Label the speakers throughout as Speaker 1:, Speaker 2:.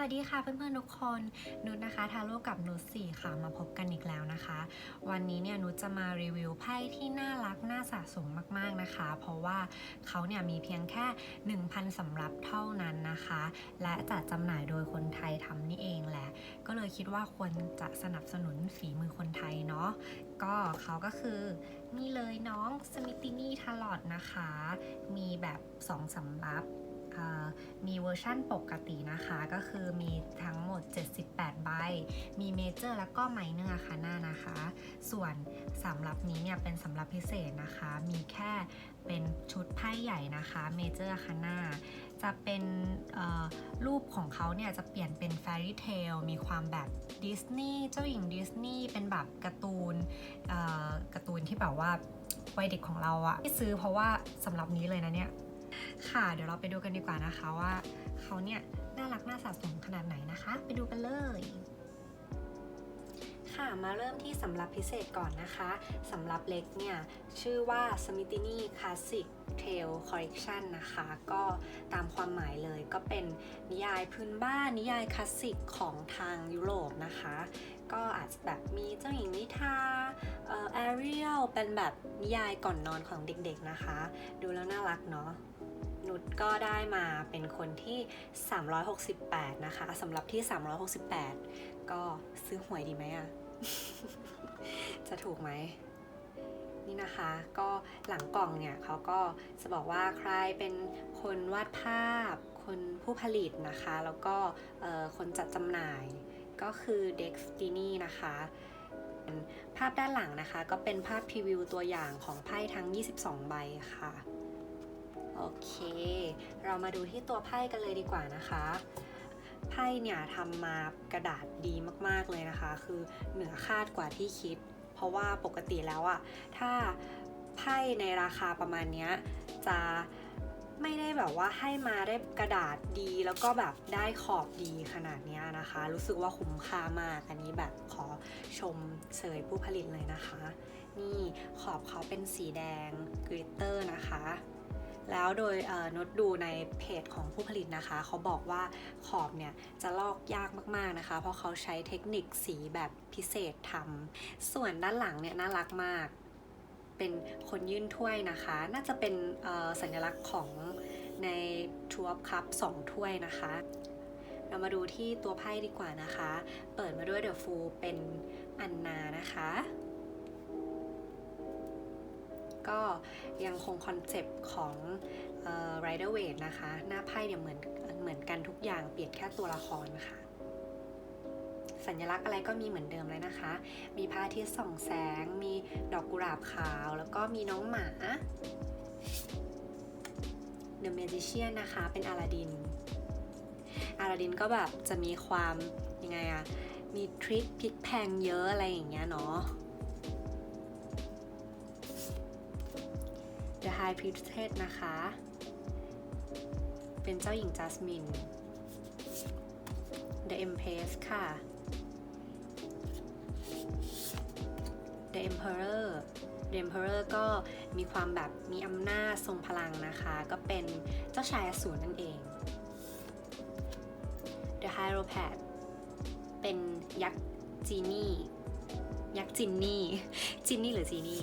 Speaker 1: วัสดีค่ะเพื่อนๆทุกคนนุชนะคะทาโร่กับนุชสี่ค่ะมาพบกันอีกแล้วนะคะ วันนี้เนี่ยนุชจะมารีวิวไพ่ที่น่ารักน่าสะสมมากๆนะคะ เพราะว่าเขาเนี่ยมีเพียงแค่ 1,000สำรับเท่านั้นนะคะ และจัดจำหน่ายโดยคนไทยทำนี่เองแหละ ก็เลยคิดว่าควรจะสนับสนุนฝีมือคนไทยเนาะก็เขาก็คือนี่เลยน้องสมิตินี่ทาลอดนะคะ มีแบบ2สำรับ มีเวอร์ชั่นปกตินะคะ ก็คือมีทั้งหมด 78 ใบ มีเมเจอร์แล้วก็ไมเนอร์ค่ะหน้านะคะ ส่วนสำหรับนี้เนี่ยเป็นสำหรับพิเศษนะคะ มีแค่เป็นชุดไพ่ใหญ่นะคะเมเจอร์ค่ะหน้า จะเป็นรูปของเขาเนี่ยจะเปลี่ยนเป็นแฟรี่เทลมีความแบบดิสนีย์เจ้าหญิงดิสนีย์เป็นแบบการ์ตูนการ์ตูนที่แบบว่าวัยเด็กของเราอะที่ซื้อเพราะว่าสำหรับนี้เลยนะเนี่ย ค่ะ เดี๋ยวเราไปดูกันดีกว่านะคะว่าเขาเนี่ยน่ารักน่าสะสมขนาดไหนนะคะ ไปดูกันเลยค่ะมาเริ่มที่สำรับพิเศษก่อนนะคะสำรับเล็กเนี่ย ชื่อว่า s m i t h i n i Classic Tale Collection นะคะ ก็ตามความหมายเลยก็เป็นนิยายพื้นบ้านนิยายคลาสสิกของทางยุโรปนะคะ ก็อาจจะแบบมีเจ้าหญิงนิทาเอ่อแอเรียลเป็นแบบนิยายก่อนนอนของเด็กๆนะคะ ดูแล้วน่ารักเนาะนุชก็ได้มาเป็นคนที่ 368 นะคะสำหรับที่ 368 ก็ซื้อหวยดีไหมอะจะถูกไหมนี่นะคะก็หลังกล่องเนี่ยเขาก็จะบอกว่าใครเป็นคนวาดภาพ คนผู้ผลิตนะคะ แล้วก็คนจัดจำหน่าย ก็คือ Destiny นะคะภาพด้านหลังนะคะก็เป็นภาพพรีวิวตัวอย่างของไพ่ทั้ง 22 ใบค่ะ โอเค เรามาดูที่ตัวไพ่กันเลยดีกว่านะคะ ไพ่เนี่ยทำมากระดาษดีมากๆเลยนะคะ คือเหนือคาดกว่าที่คิด เพราะว่าปกติแล้วอะถ้าไพ่ในราคาประมาณนี้จะ ไม่ได้แบบว่าให้มาได้กระดาษดีแล้วก็แบบได้ขอบดีขนาดนี้นะคะ รู้สึกว่าคุ้มค่ามาก อันนี้แบบขอชมเสยผู้ผลิตเลยนะคะ นี่ขอบเขาเป็นสีแดงกริตเตอร์นะคะแล้วโดยเอ่อนดดูในเพจของผู้ผลิตนะคะ เขาบอกว่าขอบเนี่ยจะลอกยากมากๆนะคะ เพราะเขาใช้เทคนิคสีแบบพิเศษทำส่วนด้านหลังเนี่ยน่ารักมาก เป็นคนยื่นถ้วยนะคะ น่าจะเป็นสัญลักษณ์ของในทัวร์คัพสองถ้วยนะคะ เรามาดูที่ตัวไพ่ดีกว่านะคะ เปิดมาด้วยเดอะฟูเป็นอันนานะคะก็ยังคงคอนเซปต์ของเอ่อ Rider Waite นะคะ หน้าไพ่เนี่ยเหมือนเหมือนกันทุกอย่างเปลี่ยนแค่ตัวละครนะคะ สัญลักษณ์อะไรก็มีเหมือนเดิมเลยนะคะ มีพระอาทิตย์ส่องแสง มีดอกกุหลาบขาว แล้วก็มีน้องหมา The Magician นะคะ เป็นอาลาดิน อาลาดินก็แบบจะมีความยังไงอะมีทริคพลิกแพงเยอะอะไรอย่างเงี้ยเนาะ The High Priestess นะคะ เป็นเจ้าหญิงจัสมิน The Empress ค่ะ Emperor The Emperor ก็มีความแบบมีอำนาจทรงพลังนะคะ ก็เป็นเจ้าชายอสูรนั่นเอง The Hierophant เป็นยักษ์จีนี่ยักษ์จินนี่ จินนี่หรือจีนี่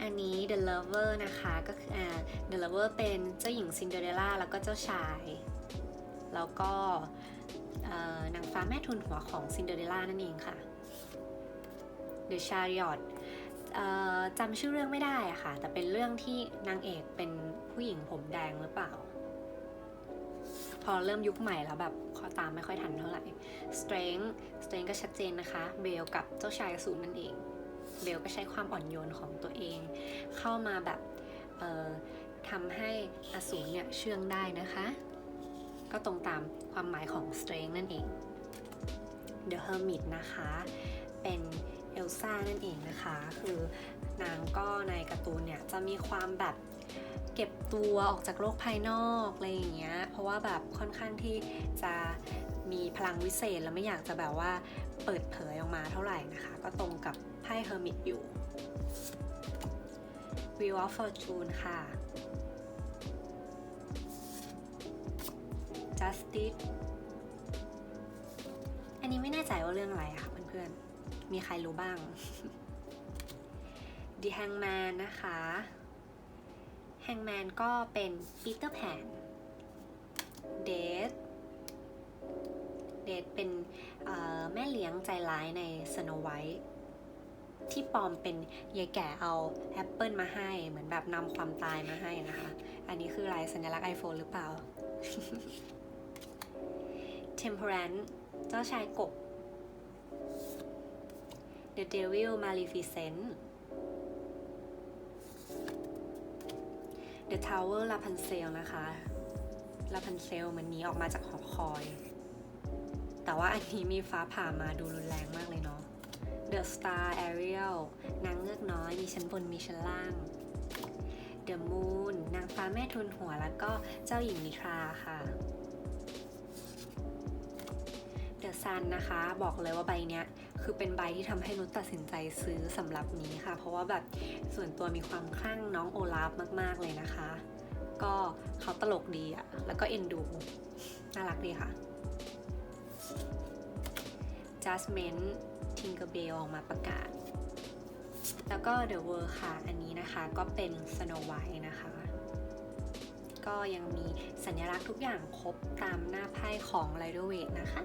Speaker 1: อันนี้ The Lover นะคะก็คืออ่า The Lover เป็นเจ้าหญิงซินเดอเรลล่าแล้วก็เจ้าชาย แล้วก็นางฟ้าแม่ทุนหัวของซินเดอเรลล่านั่นเองค่ะ The Chariot เอ่อจำชื่อเรื่องไม่ได้อะค่ะ แต่เป็นเรื่องที่นางเอกเป็นผู้หญิงผมแดงหรือเปล่า พอเริ่มยุคใหม่แล้วแบบข้อตามไม่ค่อยทันเท่าไหร่ Strength Strength ก็ชัดเจนนะคะ เบลกับเจ้าชายอสูรนั่นเอง เบลก็ใช้ความอ่อนโยนของตัวเอง เข้ามาแบบทำให้อสูรเนี่ยเชื่องได้นะคะ ก็ตรงตามความหมายของ strength นั่นเอง The Hermit นะคะ เป็น เอลซ่านั่นเองนะคะ คือนางก็ในการ์ตูนเนี่ยจะมีความแบบเก็บตัวออกจากโลกภายนอกอะไรอย่างเงี้ย เพราะว่าแบบค่อนข้างที่จะมีพลังวิเศษแล้วไม่อยากจะแบบว่าเปิดเผยออกมาเท่าไหร่นะคะ ก็ตรงกับไพ่เฮอร์มิตอยู่ Wheel of Fortune ค่ะจ Justice อันนี้ไม่แน่ใจว่าเรื่องอะไรค่ะเพื่อนๆ มีใครรู้บ้าง The Hangman นะคะ Hangman ก็เป็น Peter Pan Death เดทเป็นแม่เลี้ยงใจร้ายใน Snow White ที่ปลอมเป็นยายแก่เอาแอปเปิลมาให้เหมือนแบบนำความตายมาให้นะคะ อันนี้คือลายสัญลักษณ์ iPhone หรือเปล่า Temperance เจ้าชายกบ The Devil Maleficent The Tower Rapunzel นะคะ Rapunzel มันนีออกมาจากหอคอย แต่ว่าอันนี้มีฟ้าผ่ามาดูรุนแรงมากเลยเนาะ The Star Ariel นางเงือกน้อย มีชั้นบนมีชั้นล่าง The Moon นางฟ้าแม่ทุนหัวแล้วก็เจ้าหญิงนิทราค่ะ The Sun นะคะ บอกเลยว่าใบเนี้ย คือเป็นใบที่ทำให้นุชตัดสินใจซื้อสำหรับนี้ค่ะ เพราะว่าแบบส่วนตัวมีความคลั่งน้องโอลาฟมาก ๆ เลยนะคะ ก็เขาตลกดีอะแล้วก็เอ็นดู น่ารักดีค่ะ Jasmine Tinkerbell ออกมาประกาศ แล้วก็ The World ค่ะ อันนี้นะคะก็เป็น Snow White นะคะ ก็ยังมีสัญลักษณ์ทุกอย่างครบตามหน้าไพ่ของ Rider w a i t นะคะ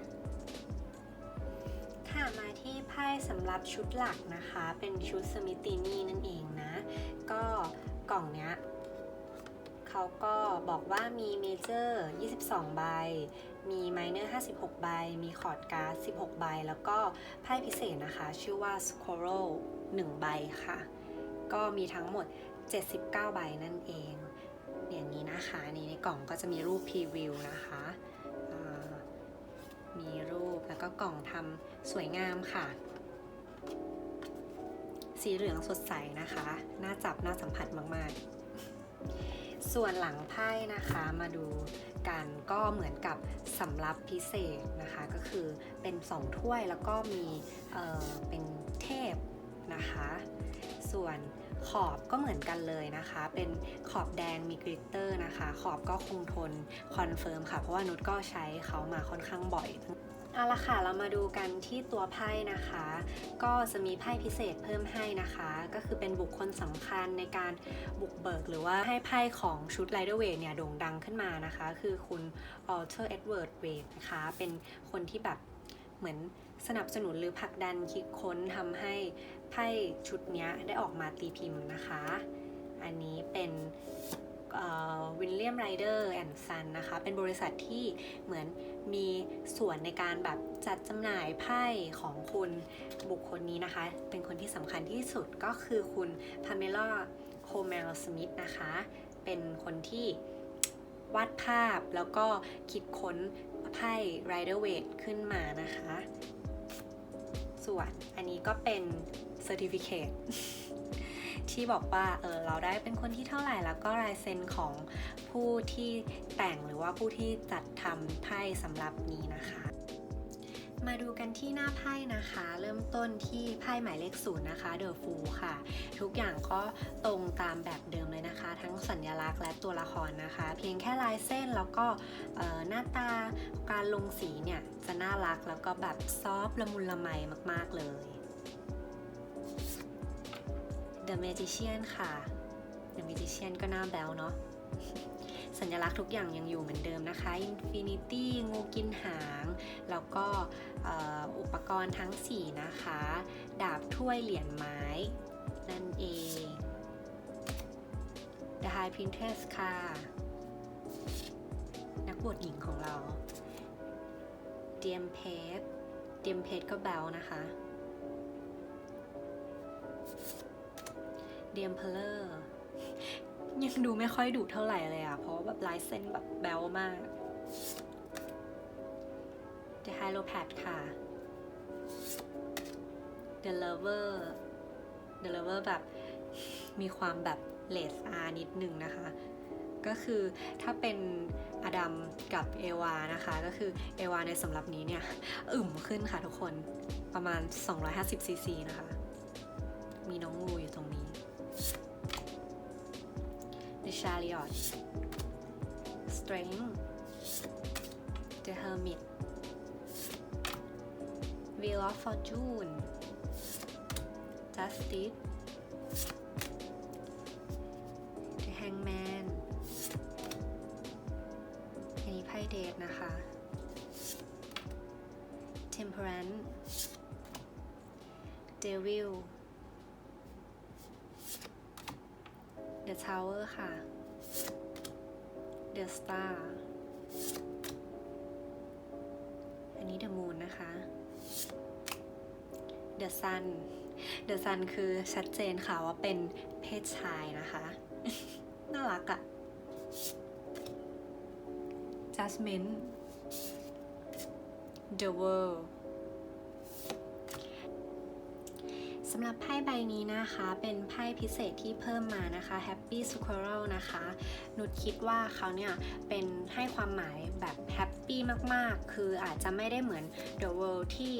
Speaker 1: มาที่ไพ่สำหรับชุดหลักนะคะ เป็นชุดสมิตินี่นั่นเองนะ ก็กล่องเนี้ยเขาก็บอกว่ามีเมเจอร์ 22 ใบ มีไมเนอร์ 56 ใบ มีคอร์ดการ์ด 16 ใบ แล้วก็ไพ่พิเศษนะคะ ชื่อว่า Squirrel 1ใบค่ะ ก็มีทั้งหมด 79 ใบนั่นเอง อย่างนี้นะคะ นี่ในกล่องก็จะมีรูปพรีวิวนะคะ ก็กล่องทำสวยงามค่ะ สีเหลืองสดใสนะคะ น่าจับน่าสัมผัสมาก ๆ ส่วนหลังไพ่นะคะมาดูกันก็เหมือนกับสำรับพิเศษนะคะ ก็คือเป็น2ถ้วยแล้วก็มีเเป็นเทพนะคะ ส่วนขอบก็เหมือนกันเลยนะคะ เป็นขอบแดงมีกริตเตอร์นะคะ ขอบก็คงทนคอนเฟิร์มค่ะ เพราะว่านุชก็ใช้เขามาค่อนข้างบ่อย เอาละค่ะเรามาดูกันที่ตัวไพ่นะคะ ก็จะมีไพ่พิเศษเพิ่มให้นะคะ ก็คือเป็นบุคคลสำคัญในการบุกเบิก หรือว่าให้ไพ่ของชุด Rider Waite เนี่ยโด่งดังขึ้นมานะคะ คือคุณ Alter Edward Waite นะคะ เป็นคนที่แบบเหมือนสนับสนุนหรือผลักดันคิดค้นทำให้ไพ่ชุดนี้ได้ออกมาตีพิมพ์นะคะ อันนี้เป็น วิลเลียมไรเดอร์แอนด์ซันนะคะ เป็นบริษัทที่เหมือนมีส่วนในการแบบจัดจำหน่ายไพ่ของคุณบุคคลนี้นะคะ เป็นคนที่สำคัญที่สุดก็คือคุณพาเมล่าโคเมลสมิธนะคะ เป็นคนที่วาดภาพแล้วก็คิดค้นไพ่ Rider Waite ขึ้นมานะคะ ส่วนอันนี้ก็เป็น Certificate ที่บอกว่าเออเราได้เป็นคนที่เท่าไหร่แล้วก็ลายเซ็นของผู้ที่แต่งหรือว่าผู้ที่จัดทำไพ่สำหรับนี้นะคะ มาดูกันที่หน้าไพ่นะคะ เริ่มต้นที่ไพ่หมายเลขศูนย์นะคะเดอะฟูค่ะ ทุกอย่างก็ตรงตามแบบเดิมเลยนะคะ ทั้งสัญลักษณ์และตัวละครนะคะ เพียงแค่ลายเส้นแล้วก็หน้าตาการลงสีเนี่ยจะน่ารักแล้วก็แบบซอฟละมุนละไมมาก ๆเลย The Magician ค่ะ The Magician ก็น่าแบวเนาะ สัญลักษณ์ทุกอย่างยังอยู่เหมือนเดิมนะคะ Infinity งูกินหาง แล้วก็อ,อุปกรณ์ทั้ง 4 นะคะ ดาบถ้วยเหรียญไม้ นั่นเอง The High Princess ค่ะ นักบวชหญิงของเรา เดียมเพชเดียมเพชก็แบวนะคะ ดียมเพลอร์ยังดูไม่ค่อยดุเท่าไหร่เลยอะเพราะแบบลายเส้นแบบแบวมาก The h y l o p a t ค่ะ The Lover The Lover แบบมีความแบบเลสอานิดนึงนะคะ ก็คือถ้าเป็นอดัมกับเอวานะคะ ก็คือเอวาในสำหรับนี้เนี่ย อึมขึ้นค่ะทุกคนประมาณ 250ซีซีนะคะ มีน้องงูอยู่ตรงนี้ The Chariot Strength The Hermit Wheel of Fortune Justice The Hangman อันนี้ไพ่เดทนะคะ Temperance Devil Tower ค่ะ The Star อันนี้ The Moon นะคะ The Sun The Sun คือชัดเจนค่ะว่าเป็นเพศชายนะคะ น่ารักอะ Judgment The World สำหรับไพ่ใบนี้นะคะ เป็นไพ่พิเศษที่เพิ่มมานะคะ Happy Squirrel นะคะนุชคิดว่าเขาเนี่ยเป็นให้ความหมายแบบแฮปปี้มากๆ คืออาจจะไม่ได้เหมือน The World ที่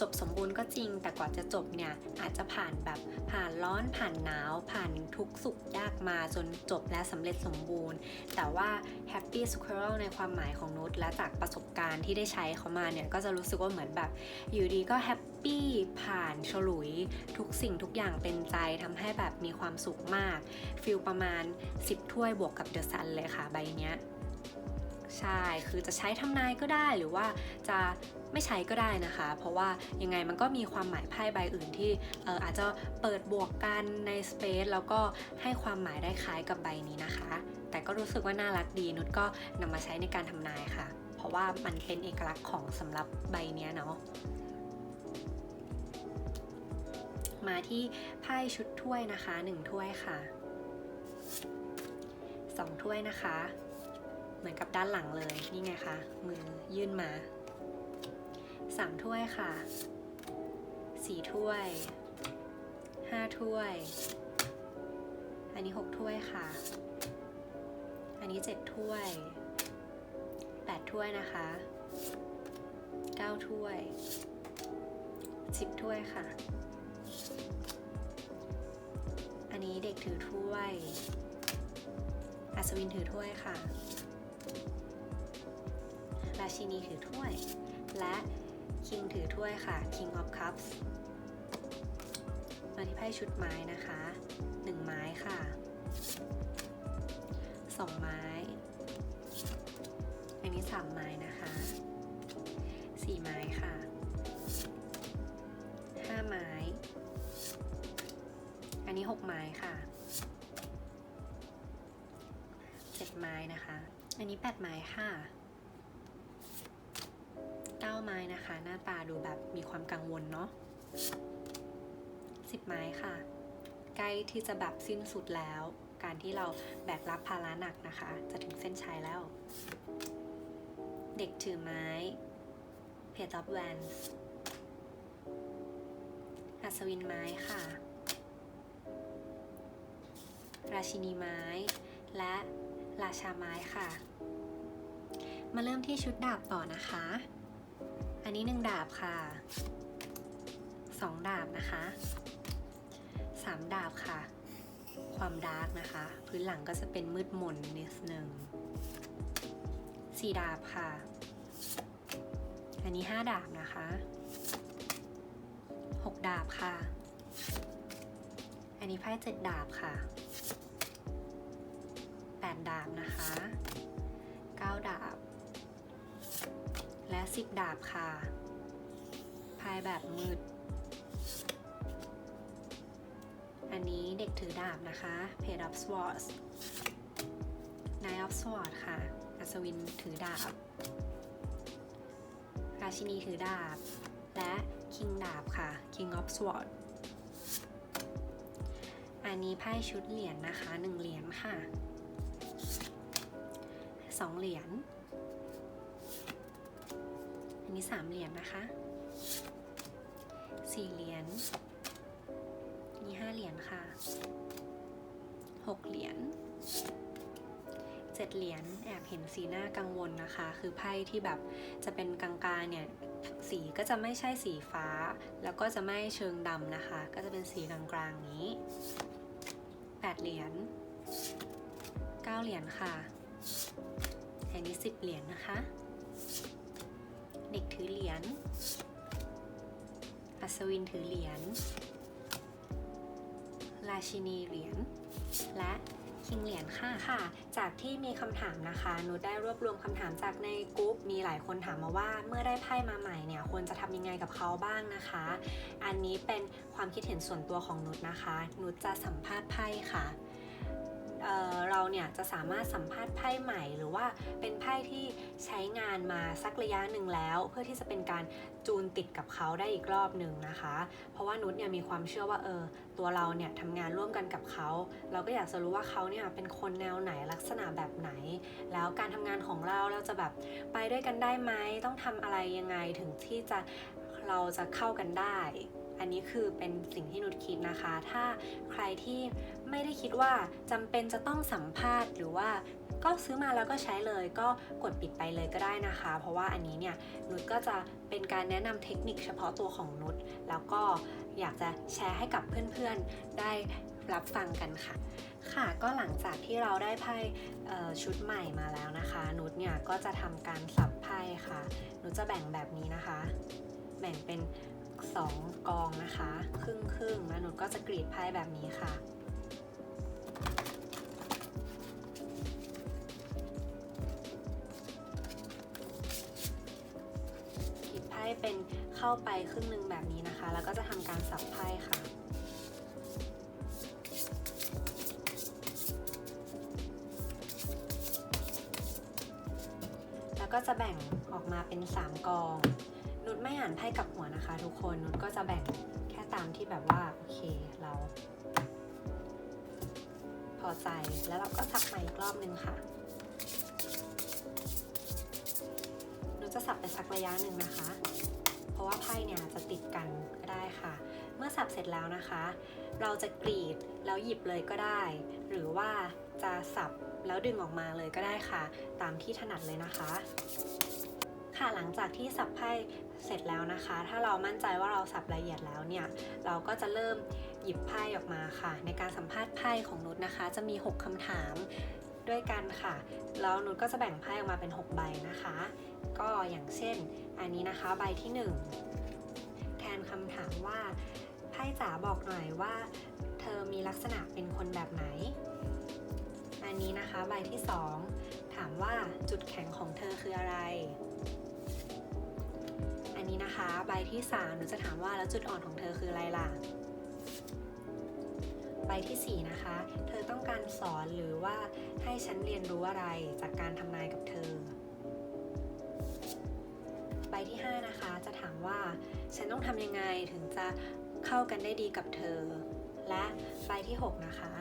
Speaker 1: จบสมบูรณ์ก็จริง แต่กว่าจะจบเนี่ยอาจจะผ่านแบบผ่านร้อนผ่านหนาว ผ่านทุกสุขยากมาจนจบและสำเร็จสมบูรณ์ แต่ว่า Happy Squirrel ในความหมายของนุชและจากประสบการณ์ที่ได้ใช้เขามาเนี่ยก็จะรู้สึกว่าเหมือนแบบ อยู่ดีก็แฮปปี้ผ่านฉลุย ทุกสิ่งทุกอย่างเป็นใจทำให้แบบมีความสุขมากฟิลประมาณ 10 ถ้วยบวกกับเดอะซันเลยค่ะใบเนี้ย ใช่ คือจะใช้ทำนายก็ได้หรือว่าจะไม่ใช้ก็ได้นะคะ เพราะว่ายังไงมันก็มีความหมายไพ่ใบอื่นที่อออาจจะเปิดบวกกันในสเปซแล้วก็ให้ความหมายได้คล้ายกับใบนี้นะคะ แต่ก็รู้สึกว่าน่ารักดีนุชก็นำมาใช้ในการทำนายค่ะ เพราะว่ามันเป็นเอกลักษณ์ของสำหรับใบนี้เนาะมาที่ไพ่ชุดถ้วยนะคะหนึ่งถ้วยค่ะสองถ้วยนะคะ เหมือนกับด้านหลังเลย นี่ไงคะ มือยื่นมาสามถ้วยค่ะสี่ถ้วยห้าถ้วย อันนี้หกถ้วยค่ะ อันนี้เจ็ดถ้วยแปดถ้วยนะคะเก้าถ้วยสิบถ้วยค่ะ อันนี้เด็กถือถ้วย อัศวินถือถ้วยค่ะ ราชินีถือถ้วย และคิงถือถ้วยค่ะ King of Cups มาที่ไพ่ชุดไม้นะคะ 1 ไม้ค่ะ 2 ไม้ อันนี้ 3 ไม้นะคะ 4 ไม้ค่ะ 5 ไม้ อันนี้ 6 ไม้ค่ะ 7 ไม้นะคะ อันนี้ 8 ไม้ค่ะ ไม้นะคะ หน้าตาดูแบบมีความกังวลเนาะ10ไม้ค่ะ ใกล้ที่จะแบบสิ้นสุดแล้ว การที่เราแบกรับภาระหนักนะคะ จะถึงเส้นชัยแล้ว เด็กถือไม้ Page of Wands อัศวินไม้ค่ะ ราชินีไม้ และราชาไม้ค่ะ มาเริ่มที่ชุดดาบต่อนะคะ อันนี้หนึ่งดาบค่ะสองดาบนะคะสามดาบค่ะ ความดาร์กนะคะ พื้นหลังก็จะเป็นมืดมนนิดนึงสี่ดาบค่ะ อันนี้ห้าดาบนะคะหกดาบค่ะ อันนี้ไพ่เจ็ดดาบค่ะแปดดาบนะคะเก้าดาบ สิบดาบค่ะพายแบบมืด อันนี้เด็กถือดาบนะคะ Page of Swords Knight of Swords ค่ะ อัศวินถือดาบ ราชินีถือดาบ และ King ดาบค่ะ King of Swords อันนี้ไพ่ชุดเหรียญนะคะหนึ่งเหรียญค่ะสองเหรียญ อันนี้สามเหรียญนะคะสี่เหรียญอันนี้ห้าเหรียญค่ะหกเหรียญเจ็ดเหรียญแอบเห็นสีหน้ากังวลนะคะ คือไพ่ที่แบบจะเป็นกลางๆเนี่ยสีก็จะไม่ใช่สีฟ้า แล้วก็จะไม่เชิงดำนะคะ ก็จะเป็นสีกลางๆนี้แปดเหรียญเก้าเหรียญค่ะอันนี้สิบเหรียญนะคะ เด็กถือเหรียญ อัศวินถือเหรียญ ราชินีเหรียญ และคิงเหรียญค่ะค่ะ จากที่มีคำถามนะคะหนูได้รวบรวมคำถามจากในกรุ๊ปมีหลายคนถามมาว่า เมื่อได้ไพ่มาใหม่เนี่ยควรจะทำยังไงกับเขาบ้างนะคะ อันนี้เป็นความคิดเห็นส่วนตัวของนุชนะคะ นุชจะสัมภาษณ์ไพ่ค่ะ เนี่ยจะสามารถสัมภาษณ์ไพ่ใหม่ หรือว่าเป็นไพ่ที่ใช้งานมาสักระยะหนึ่งแล้ว เพื่อที่จะเป็นการจูนติดกับเขาได้อีกรอบหนึ่งนะคะ เพราะว่านุชเนี่ยมีความเชื่อว่าเออตัวเราเนี่ยทำงานร่วมกันกับเขา เราก็อยากจะรู้ว่าเขาเนี่ยเป็นคนแนวไหนลักษณะแบบไหน แล้วการทำงานของเราเราจะแบบไปด้วยกันได้ไหมต้องทำอะไรยังไงถึงที่จะเราจะเข้ากันได้ อันนี้คือเป็นสิ่งที่นุชคิดนะคะ ถ้าใครที่ไม่ได้คิดว่าจำเป็นจะต้องสัมภาษณ์หรือว่าก็ซื้อมาแล้วก็ใช้เลยก็กดปิดไปเลยก็ได้นะคะ เพราะว่าอันนี้เนี่ยนุชก็จะเป็นการแนะนำเทคนิคเฉพาะตัวของนุชแล้วก็อยากจะแชร์ให้กับเพื่อนๆได้รับฟังกันค่ะ ค่ะก็หลังจากที่เราได้ไพ่ชุดใหม่มาแล้วนะคะ นุชเนี่ยก็จะทำการสับไพ่ค่ะ นุชจะแบ่งแบบนี้นะคะ แบ่งเป็น 2 กองนะคะ ครึ่งครึ่งแล้วนุชก็จะกรีดไพ่แบบนี้ค่ะ กรีดไพ่เป็นเข้าไปครึ่งหนึ่งแบบนี้นะคะ แล้วก็จะทำการสับไพ่ค่ะแล้วก็จะแบ่งออกมาเป็น 3 กอง ไม่อ่านไพ่กับหัวนะคะ ทุกคนนุชก็จะแบ่งแค่ตามที่แบบว่า โอเคเรา พอใจแล้วเราก็สับใหม่อีกรอบนึงค่ะนุชจะสับไปสักระยะหนึ่งนะคะ เพราะว่าไพ่เนี่ยจะติดกันก็ได้ค่ะ เมื่อสับเสร็จแล้วนะคะ เราจะกรีดแล้วหยิบเลยก็ได้ หรือว่าจะสับแล้วดึงออกมาเลยก็ได้ค่ะ ตามที่ถนัดเลยนะคะค่ะหลังจากที่สับไพ่ เสร็จแล้วนะคะ ถ้าเรามั่นใจว่าเราสับละเอียดแล้วเนี่ย เราก็จะเริ่มหยิบไพ่ออกมาค่ะ ในการสัมภาษณ์ไพ่ของนุชนะคะ จะมี 6คำถามด้วยกันค่ะ แล้วนุชก็จะแบ่งไพ่ออกมาเป็น 6 ใบนะคะ ก็อย่างเช่น อันนี้นะคะใบที่ 1 แทนคำถามว่าไพ่จ๋าบอกหน่อยว่า เธอมีลักษณะเป็นคนแบบไหน อันนี้นะคะใบที่ 2 ถามว่าจุดแข็งของเธอคืออะไร นี้นะคะ ใบที่3หนูจะถามว่าแล้วจุดอ่อนของเธอคืออะไรล่ะ ใบทีสี่ 4 นะคะ เธอต้องการสอนหรือว่าให้ฉันเรียนรู้อะไรจากการทำนายกับเธอ ใบที่ 5 นะคะ จะถามว่าฉันต้องทำยังไงถึงจะเข้ากันได้ดีกับเธอ และใบที่ 6 นะคะ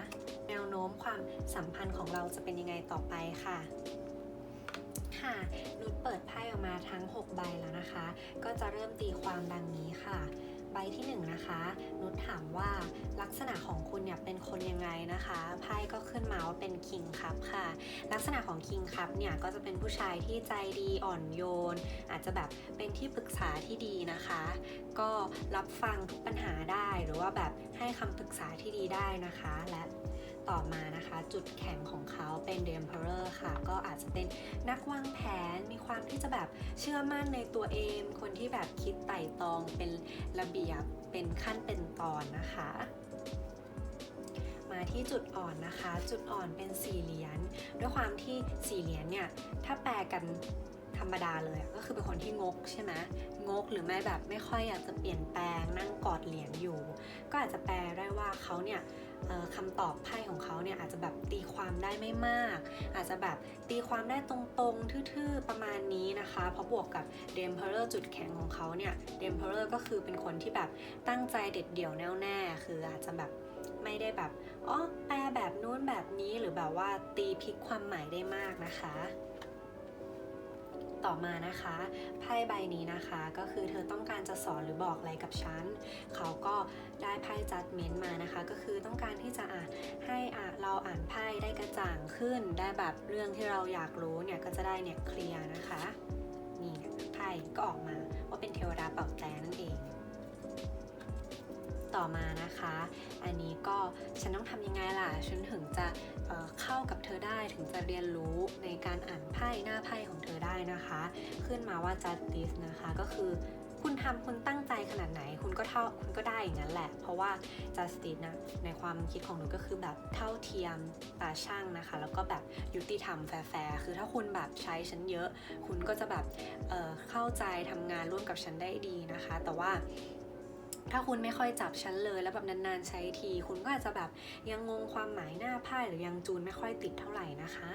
Speaker 1: แนวโน้มความสัมพันธ์ของเราจะเป็นยังไงต่อไปค่ะ นุชเปิดไพ่ออกมาทั้ง 6 ใบแล้วนะคะ ก็จะเริ่มตีความดังนี้ค่ะ ใบที่1นนะคะนุชถามว่าลักษณะของคุณเนี่ยเป็นคนยังไงนะคะไพ่ก็ขึ้นมาว่าเป็นคิงคัพค่ะ ลักษณะของคิงคัพเนี่ยก็จะเป็นผู้ชายที่ใจดีอ่อนโยน อาจจะแบบเป็นที่ปรึกษาที่ดีนะคะ ก็รับฟังทุกปัญหาได้หรือว่าแบบให้คำปรึกษาที่ดีได้นะคะและ ต่อมานะคะ จุดแข็งของเขาเป็น The Emperor ค่ะ ก็อาจจะเป็นนักวางแผนมีความที่จะแบบเชื่อมั่นในตัวเอง คนที่แบบคิดไต่ตองเป็นระเบียบเป็นขั้นเป็นตอนนะคะมาที่จุดอ่อนนะคะ จุดอ่อนเป็นสี่เหรียญด้วยความที่สี่เหรียญเนี่ย ถ้าแปลกันธรรมดาเลยก็คือเป็นคนที่งกใช่ไหมงกหรือไม่แบบไม่ค่อยอยากจะเปลี่ยนแปลงนั่งกอดเหรียญอยู่ ก็อาจจะแปลได้ว่าเขาเนี่ย คำตอบไพ่ของเขาเนี่ยอาจจะแบบตีความได้ไม่มาก อาจจะแบบตีความได้ตรงๆ ทื่อๆ ประมาณนี้นะคะ เพราะบวกกับเดมเพลอร์จุดแข็งของเขาเนี่ยเดมเพลอร์ก็คือเป็นคนที่แบบตั้งใจเด็ดเดี่ยวแน่วแน่ คืออาจจะแบบไม่ได้แบบอ๋อแปลแบบนู้นแบบนี้หรือแบบว่าตีพลิกความหมายได้มากนะคะ ต่อมานะคะไพ่ใบนี้นะคะก็คือเธอต้องการจะสอนหรือบอกอะไรกับฉันเขาก็ได้ไพ่จัดเมนต์มานะคะ ก็คือต้องการที่จะอะให้อะเราอ่านไพ่ได้กระจ่างขึ้น ได้แบบเรื่องที่เราอยากรู้เนี่ยก็จะได้เนี่ยเคลียร์นะคะนี่ไพ่ก็ออกมาว่าเป็นเทวดาเป่าแต่นั่นเองต่อมานะคะ อันนี้ก็ฉันต้องทำยังไงล่ะ ฉันถึงจะ เข้ากับเธอได้ถึงจะเรียนรู้ในการอ่านไพ่หน้าไพ่ของเธอได้นะคะ ขึ้นมาว่า justice นะคะก็คือคุณทำคุณตั้งใจขนาดไหน คุณก็เท่าคุณก็ได้อย่างนั้นแหละ เพราะว่า justice นะในความคิดของหนูก็คือแบบเท่าเทียมตาช่างนะคะ แล้วก็แบบยุติธรรมแฟร์คือถ้าคุณแบบใช้ฉันเยอะ คุณก็จะแบบเเข้าใจทำงานร่วมกับฉันได้ดีนะคะ แต่ว่า ถ้าคุณไม่ค่อยจับฉันเลย แล้วแบบนานๆใช้ที คุณก็อาจจะแบบยังงงความหมายหน้าไพ่หรือยังจูนไม่ค่อยติดเท่าไหร่นะคะ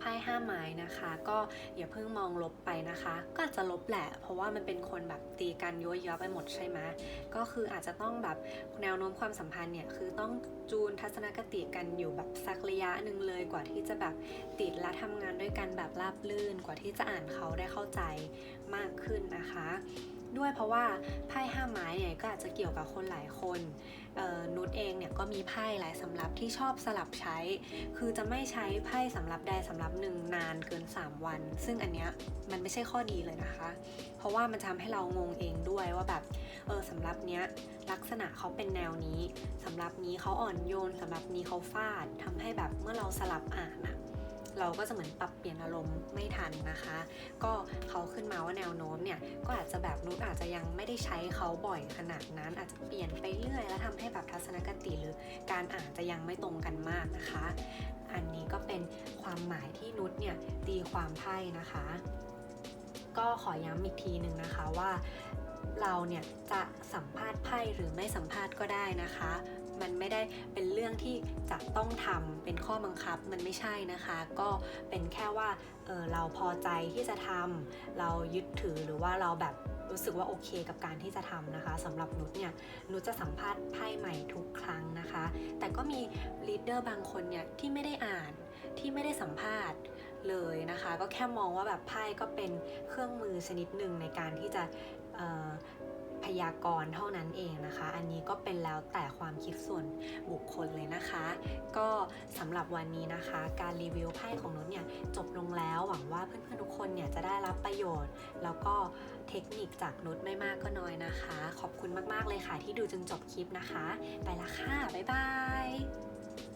Speaker 1: ไพ่ห้าไม้นะคะ ก็อย่าเพิ่งมองลบไปนะคะ ก็อาจจะลบแหละ เพราะว่ามันเป็นคนแบบตีกันยั่วเยอะไปหมดใช่ไหมก็คืออาจจะต้องแบบแนวโน้มความสัมพันธ์เนี่ยคือต้องจูนทัศนคติกันอยู่แบบสักระยะหนึ่งเลยกว่าที่จะแบบติดและทำงานด้วยกันแบบราบลื่นกว่าที่จะอ่านเขาได้เข้าใจมากขึ้นนะคะ ด้วยเพราะว่าไพ่ห้าไม้เนี่ยก็อาจจะเกี่ยวกับคนหลายคนนุชเองเนี่ยก็มีไพ่หลายสำรับที่ชอบสลับใช้ คือจะไม่ใช้ไพ่สำรับใดสำรับหนึ่งนานเกิน 3 วัน ซึ่งอันเนี้ยมันไม่ใช่ข้อดีเลยนะคะ เพราะว่ามันทำให้เรางงเองด้วยว่าแบบเออสำรับเนี้ยลักษณะเขาเป็นแนวนี้สำรับนี้เขาอ่อนโยนสำรับนี้เขาฟาดทำให้แบบเมื่อเราสลับอ่านอะ เราก็จะเหมือนปรับเปลี่ยนอารมณ์ไม่ทันนะคะ ก็เขาขึ้นมาว่าแนวโน้มเนี่ยก็อาจจะแบบนุชอาจจะยังไม่ได้ใช้เขาบ่อยขนาดนั้น อาจจะเปลี่ยนไปเรื่อยแล้วทำให้แบบทัศนคติหรือการอ่านจะยังไม่ตรงกันมากนะคะ อันนี้ก็เป็นความหมายที่นุชเนี่ยตีความไพ่นะคะ ก็ขอย้ำอีกทีหนึ่งนะคะว่าเราเนี่ยจะสัมภาษณ์ไพ่หรือไม่สัมภาษณ์ก็ได้นะคะ มันไม่ได้เป็นเรื่องที่จะต้องทำเป็นข้อบังคับมันไม่ใช่นะคะ ก็เป็นแค่ว่าเออเราพอใจที่จะทำเรายึดถือหรือว่าเราแบบรู้สึกว่าโอเคกับการที่จะทำนะคะสำหรับนุชเนี่ยนุชจะสัมภาษณ์ไพ่ใหม่ทุกครั้งนะคะ แต่ก็มีลีดเดอร์บางคนเนี่ยที่ไม่ได้อ่านที่ไม่ได้สัมภาษณ์เลยนะคะ ก็แค่มองว่าแบบไพ่ก็เป็นเครื่องมือชนิดหนึ่งในการที่จะ พยากรณ์เท่านั้นเองนะคะ อันนี้ก็เป็นแล้วแต่ความคิดส่วนบุคคลเลยนะคะ ก็สำหรับวันนี้นะคะ การรีวิวไพ่ของนุชเนี่ยจบลงแล้วหวังว่าเพื่อนๆทุกคนเนี่ยจะได้รับประโยชน์ แล้วก็เทคนิคจากนุชไม่มากก็น้อยนะคะ ขอบคุณมากๆเลยค่ะที่ดูจนจบคลิปนะคะ ไปละค่ะ บ๊ายบาย